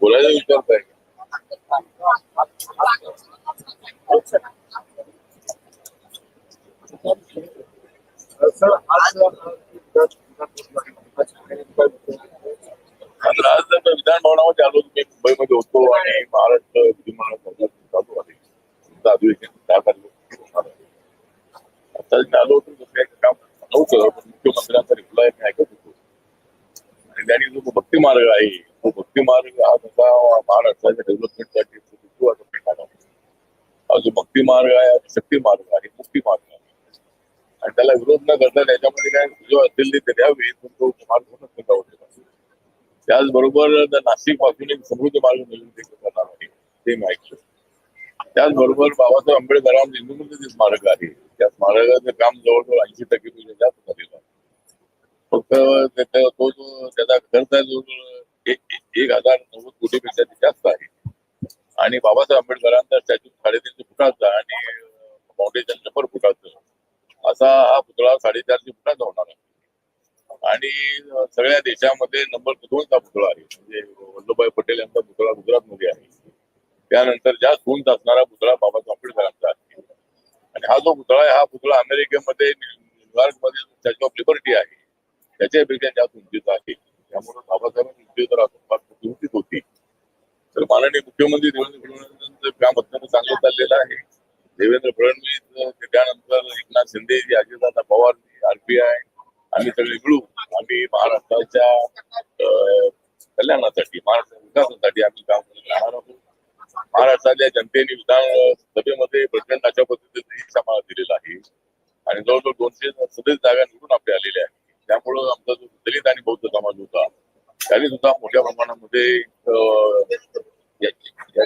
बोलायला विचारताय. सर आलो मी मुंबईमध्ये होतो आणि महाराष्ट्र विधिमंडळ चालू आलो होतो काम नव्हतं पण मुख्यमंत्र्यांचा रिप्लाय मी ऐकत होतो. आणि त्यांनी जो भक्ती मार्ग आहे तो भक्ती मार्ग हा तसा महाराष्ट्राच्या डेव्हलपमेंटसाठी हा जो भक्ती मार्ग आहे शक्ती मार्ग आहे मुक्ती मार्ग आहे. आणि त्याला विरोध न करता त्याच्यामध्ये काय जो असेल ते द्यावे पण तो मार्ग होणं होते त्याचबरोबर नाशिकपासून एक समृद्धी मार्ग मिळून करणार आहे ते मी ऐकतो त्याचबरोबर बाबासाहेब आंबेडकरांचं हिंदूमध्ये जे स्मारक आहे त्या स्मारकाचं काम जवळजवळ ऐंशी टक्के म्हणजे जास्त झालेलं आहे. फक्त त्याचा तो जो त्याचा खर्च आहे जो एक एक हजार नव्वद कोटीपेक्षा जास्त आहे. आणि बाबासाहेब आंबेडकरांचा स्टॅच्यू साडेतीनशे फुटाचा आणि फाउंडेशन शंभर फुटाचं. असा हा पुतळा साडेचारशे फुटाचा होणार आहे. आणि सगळ्या देशामध्ये नंबर दोनचा पुतळा आहे. म्हणजे वल्लभभाई पटेल यांचा पुतळा गुजरातमध्ये आहे. त्यानंतर जास्त उंच असणारा पुतळा बाबासाहेब आंबेडकरांचा आहे. आणि हा जो पुतळा आहे हा पुतळा अमेरिकेमध्ये न्यूयॉर्कमध्ये स्टॅच्यू ऑफ लिबर्टी आहे. त्याच्यापेक्षा जास्त उंचीचा आहे त्यामुळे बाबासाहेबांची उंची जर अजून फार मोठी उंचीत होती तर माननीय मुख्यमंत्री देवेंद्र फडणवीस काम अत्यंत चांगलं चाललेलं आहे. देवेंद्र फडणवीस त्यानंतर एकनाथ शिंदे जी अजितदादा पवार आरपीआय आम्ही सगळे मिळू आम्ही महाराष्ट्राच्या कल्याणासाठी महाराष्ट्र विकासासाठी आम्ही काम करत राहणार आहोत. महाराष्ट्रातल्या जनतेने विधान सभेमध्ये प्रचंड अशा पद्धतीने समाज दिलेला आहे. आणि जवळजवळ दोनशे सदस्य जागा निवडून आपल्या आलेल्या आहेत. त्यामुळं आमचा जो दलित आणि बौद्ध समाज होता त्याने सुद्धा मोठ्या प्रमाणामध्ये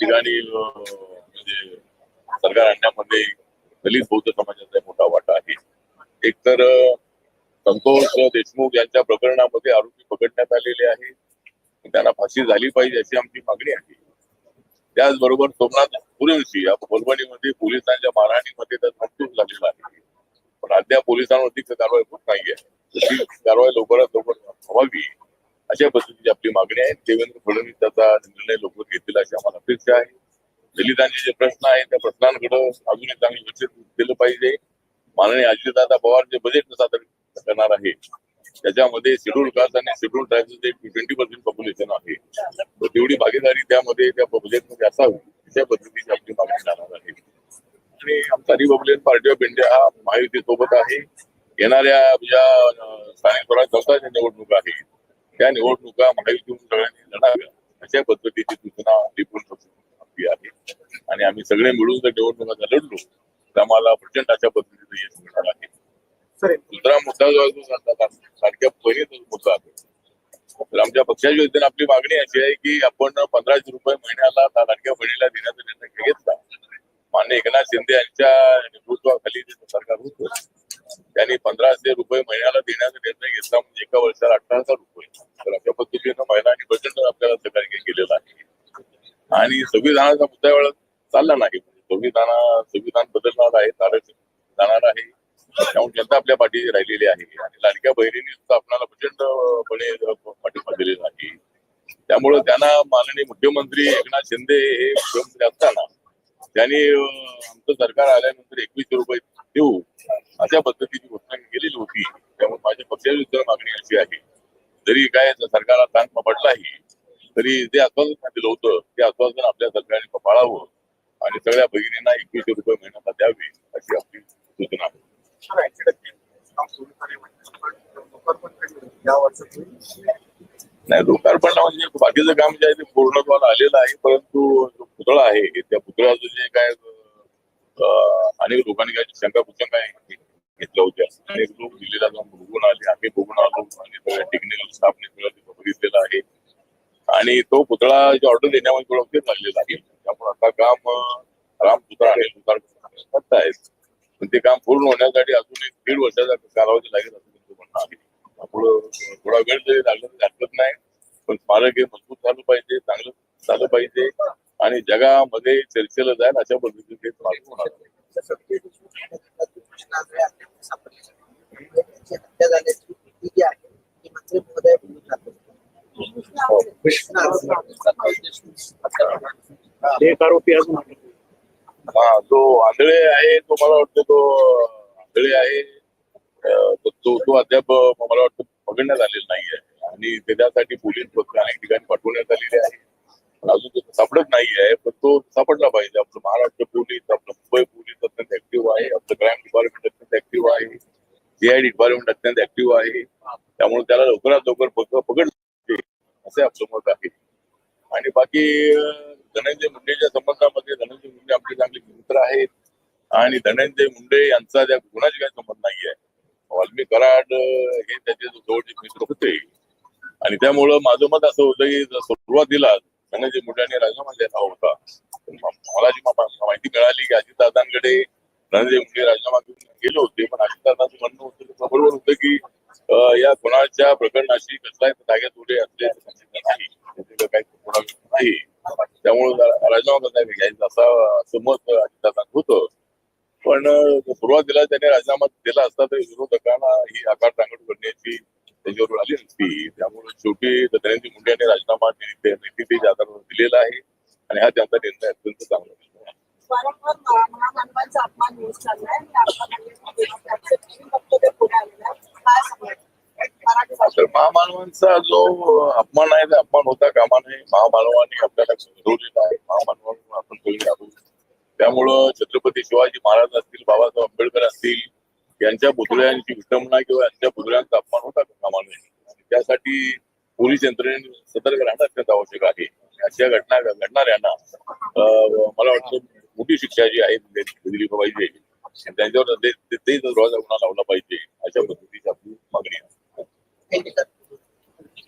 ठिकाणी म्हणजे सरकार आणण्यामध्ये दलित बौद्ध समाजाचा मोठा वाटा आहे. एकतर संतोष देशमुख यांच्या प्रकरणामध्ये आरोपी पकडण्यात आलेले आहे. त्यांना फाशी झाली पाहिजे अशी आमची मागणी आहे. त्याचबरोबर सोमनाथ सूर्यवंशी या परभणीमध्ये पोलिसांच्या मारहाणीमध्ये त्याचा मृत्यू झालेला आहे. पण अद्याप पोलिसांवरती कारवाई होत नाहीये. तशी कारवाई लवकरात लवकर व्हावी अशा पद्धतीची आपली मागणी आहे. देवेंद्र फडणवीस त्याचा निर्णय लोक घेतील अशी आम्हाला अपेक्षा आहे. दलितांचे जे प्रश्न आहेत त्या प्रश्नांकडे अजूनही चांगलं लक्ष दिलं पाहिजे. माननीय अजितदादा पवार जे बजेट सादर करणार आहे त्याच्यामध्ये शेड्यूल कास्ट आणि शेड्यूल ट्राईबचं जे ट्वेंटी पर्सेंट पॉप्युलेशन आहे. तेवढी भागीदारी त्यामध्ये त्या बजेटमध्ये असावी अशा पद्धतीची आपली मागणी राहणार आहे. आणि आमचा रिपब्लिकन पार्टी ऑफ इंडिया हा महायुती सोबत आहे. येणाऱ्या ज्या स्थानिक स्वराज्य संस्थांच्या निवडणुका आहेत. त्या निवडणुका महायुतीतून सगळ्यांनी लढाव्या अशा पद्धतीची सूचना रिपोर्ट आपली आहे. आणि आम्ही सगळे मिळून जर निवडणुका लढलो तर आम्हाला प्रचंड अशा पद्धतीचं यश मिळणार आहे. सर दुसरा मुद्दा जो आहे तो सारख्या पहिलेच मुद्दा आहे. तर आमच्या पक्षाच्या वतीने आपली मागणी अशी आहे की आपण पंधराशे रुपये महिन्याला लाडक्या बहिणीला देण्याचा निर्णय घेतला. मान्य एकनाथ शिंदे यांच्या नेतृत्वाखाली जे सरकार होतं त्यांनी पंधराशे रुपये महिन्याला देण्याचा निर्णय घेतला म्हणजे एका वर्षाला अठरा हजार रुपये. तर अशा पद्धतीनं महिलांनी प्रचंड आपल्याला आणि संविधानाचा मुद्दा वेळा चालला नाही. म्हणजे संविधाना संविधान बदलणार आहे आरक्षण जाणार आहे. त्यामुळे जनता आपल्या पाठीशी राहिलेली आहे. आणि लाडक्या बहिणीने सुद्धा आपल्याला प्रचंडपणे पाठिंबा दिलेला आहे. त्यामुळे त्यांना माननीय मुख्यमंत्री एकनाथ शिंदे हे मुख्यमंत्री असताना त्यांनी आमचं सरकार आल्यानंतर एकवीसशे रुपये देऊ अशा पद्धतीची घोषणा केलेली होती. त्यामुळे माझ्या पक्षाची मागणी अशी आहे. जरी काय सरकारला ताण पडलाही तरी जे आश्वासन दिलं होतं ते आश्वासन आपल्या सरकारने पाळावं आणि सगळ्या भगिनींना एकवीसशे रुपये महिन्याला द्यावे अशी आपली सूचना आहे म्हणजे? नाही लोकार्पण म्हणजे बाकीचं काम जे आहे ते पूर्णत्वाला आलेलं आहे परंतु जो पुतळा आहे त्या पुतळ्याचं जे काय अनेक लोकांनी काय शंका कुशंका घेतल्या होत्या अनेक लोक दिल्लीला जाऊन बघून आले आम्ही बघून आलो आणि सगळ्या टेक्निकल स्टाफने सगळं तिथं बघितलेलं आहे आणि तो पुतळाची ऑर्डर देण्यामध्ये थोडा उशीर लागलेला आहे. त्यामुळे आता काम राम पुतळा आणि सुतार आहेत. पण ते काम पूर्ण होण्यासाठी अजून एक दीड वर्षाचा कालावधी लागेल असं त्यांचं म्हणणं आहे. त्यामुळं थोडा वेळ जरी लागला तरी हरकत नाही. पण स्मारक हे मजबूत झालं पाहिजे चांगलं झालं पाहिजे. आणि जगामध्ये चर्चेला जाईल अशा पद्धतीने ते स्मारक होणार आहे. त्यांची हत्या झाल्याची भीती जी आहे ती मंत्री महोदय बोलून जातात. एक आरोपी अजून हा जो आंधळे आहे तो मला वाटतो तो आंधळे आहे. तो तो अद्याप मला वाटतं पकडण्यात आलेला नाही आहे आणि त्याच्यासाठी पोलीस पथक अनेक ठिकाणी पाठवण्यात आलेले आहे. अजून तो सापडत नाही आहे पण तो सापडला पाहिजे. आपलं महाराष्ट्र पोलीस आपलं मुंबई पोलीस अत्यंत ऍक्टिव्ह आहे. आपलं क्राईम डिपार्टमेंट अत्यंत ऍक्टिव्ह आहे. सीआयडी डिपार्टमेंट अत्यंत ऍक्टिव्ह आहे. त्यामुळे त्याला लवकरात लवकर पकड असे आपलं मत आहे. आणि बाकी धनंजय मुंडेच्या संबंधामध्ये धनंजय मुंडे आपले चांगले मित्र आहेत. आणि धनंजय मुंडे यांचा त्या गुन्ह्याशी काही संबंध नाही आहे वाल्मी कराड हे त्याचे जवळचे मित्र होते. आणि त्यामुळं माझं मत असं होतं की सुरुवातीला धनंजय मुंडेने राजीनामा द्यायला होता मला जी माहिती मिळाली की अजितदादांकडे धनंजय मुंडे राजीनामा घेऊन गेले होते. पण अजितदादांचं म्हणणं होतं बरोबर होतं की या कोणाच्या प्रकरणाशी कसलाही धाग्यात उडे असले सांगितलं नाही काही नाही. त्यामुळे राजीनामा कसा घ्यायचा असा असं मत अजितदादांचं होतं पण सुरुवातीला त्याने राजीनामा दिला असता तर विरोधकांना ही आकार टांगड करण्याची त्याच्यावर आली नसती. त्यामुळे शेवटी धनंजय मुंडे यांनी राजीनामा आधारावर दिलेला आहे. आणि हा त्यांचा निर्णय अत्यंत चांगला निर्णय आहे. वारंवार महा- महामानवांचा अपमान होत चाललाय त्या अपमानामध्ये त्यांचे तीन वक्तव्य पुढे आलेले आहेत. काय सांगाल? मराठी तर भाषेत. त्यांचा जो अपमान आहे ते अपमान होता कामा नये. महामानवांनी आपल्याला घडवलेला आहे. महामानवांना आपण कोणी आहोत त्यामुळं छत्रपती शिवाजी महाराज असतील बाबासाहेब आंबेडकर असतील यांच्या पुतळ्यांची विटंबना किंवा यांच्या पुतळ्यांचा अपमान होता कामा नये? आणि त्यासाठी पोलीस यंत्रणेने सतर्क राहणं अत्यंत आवश्यक आहे. अशा घटना घडणाऱ्यांना मला वाटतं मोठी शिक्षा जी आहे म्हणजे ती दिली पाहिजे त्यांच्यावर ते- दरवाजा गुन्हा लावला पाहिजे अशा पद्धतीची आपली मागणी आहे.